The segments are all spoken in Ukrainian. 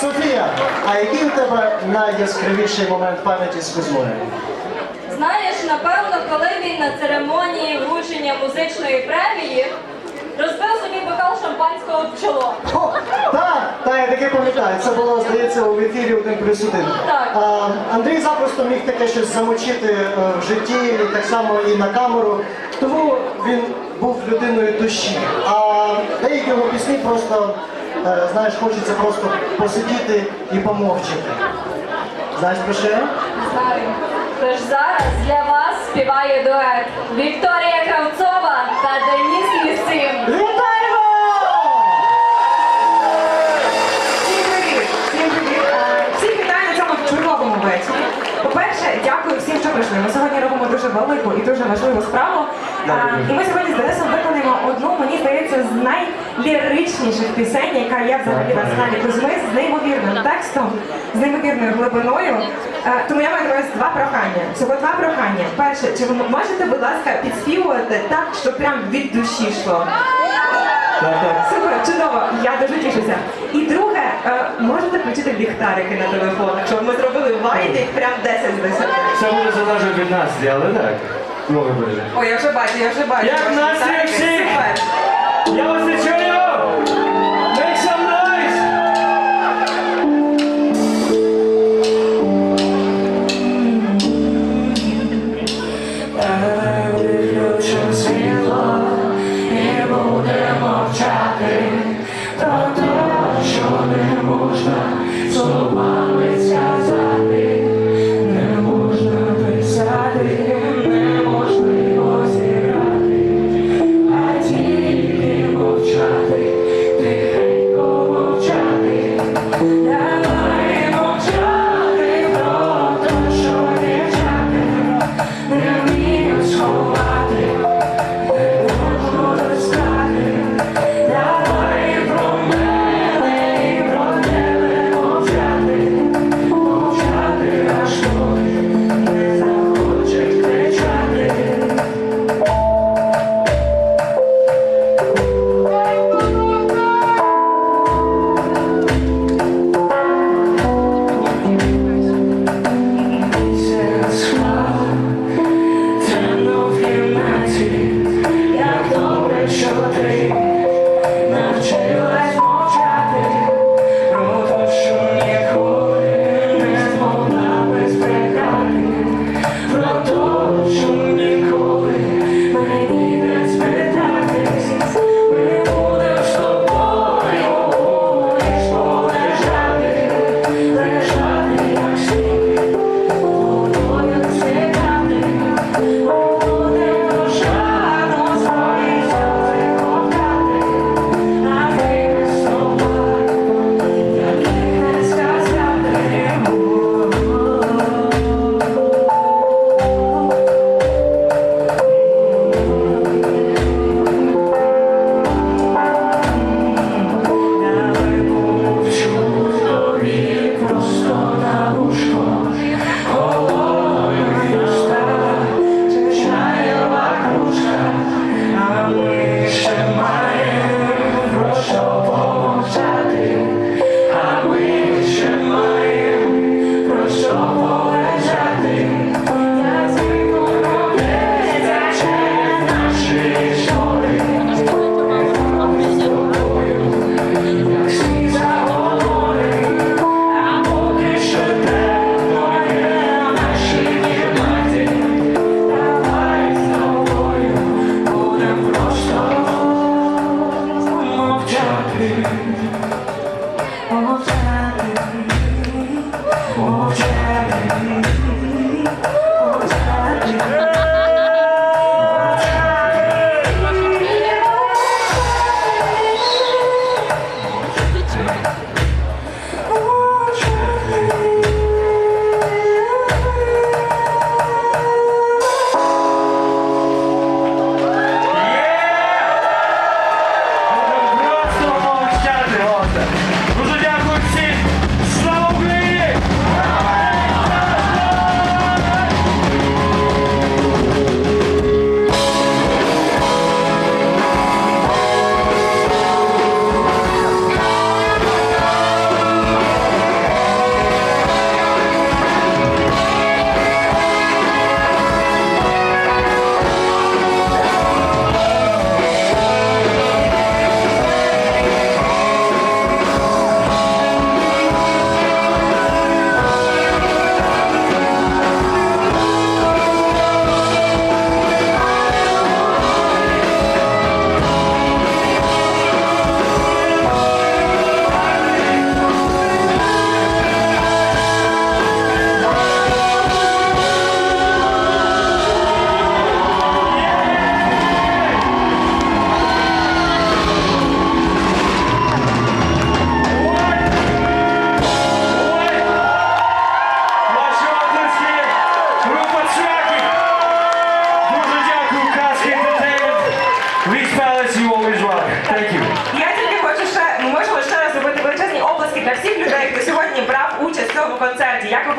Софія, а який у тебе найяскравіший момент пам'яті з Кузьмою? Знаєш, напевно, коли він на церемонії вручення музичної премії розбив собі бокал шампанського в чоло. О, так, так, я таке пам'ятаю. Це було, здається, у ефірі один плюс один. Так. А, Андрій запросто міг таке щось замочити е, в житті, і так само і на камеру. Тому він був людиною душі. А деякі його пісні просто, знаєш, хочеться просто посидіти і помовчати. Знаєш про що? Знаю. Тож зараз для вас співає дует Вікторія Кравцова та Деніс Лісим. Вітаємо! Всім привіт! Всім привіт! Е, Всіх вітаю на цьому чудовому вечорі. По-перше, дякую всім, що прийшли. Ми сьогодні робимо дуже велику і дуже важливу справу. Е, І ми сьогодні з Денисом виконаємо одну, мені здається, з найліричніших пісень, яка є взагалі в арсеналі Кузьми, з неймовірним текстом, з неймовірною глибиною. Е, Тому я маю на увазі два прохання. Всього два прохання. Перше, чи ви можете, будь ласка, підспівувати так, щоб прям від душі йшло? Супер, чудово, я дуже тішуся. І друге, е, можете включити ліхтарики на телефон, щоб ми зробили вайдик прям 10 з 10. Це буде залежати від настрій, але так. Ой, я вже бачу, я вже бачу. Як настрій всіх? Я вас не чую! Мовчати!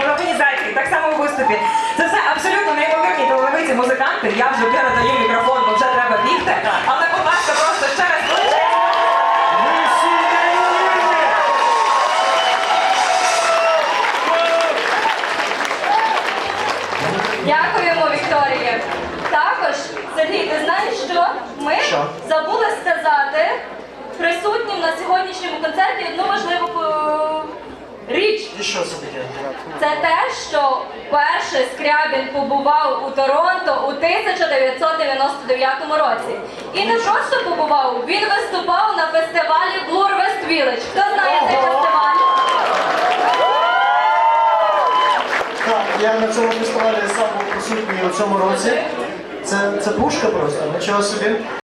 В організації, так само у виступі. Це все абсолютно неймовірні талановиті музиканти. Я вже передаю мікрофон, бо вже треба бігти. Але, будь ласка, просто ще раз неймовірні! Дякуємо, Вікторія. Також, Сергій, ти знаєш що? Ми Що? забули сказати присутнім на сьогоднішньому концерті одну важливу е, річ. І що це таке? Це те, що перший Скрябін побував у Торонто у 1999 році. І не просто побував, він виступав на фестивалі Blur West Village. Хто знає цей фестиваль? Так, я на цьому фестивалі сам був присутній у цьому році. Це, це пушка просто, нічого собі.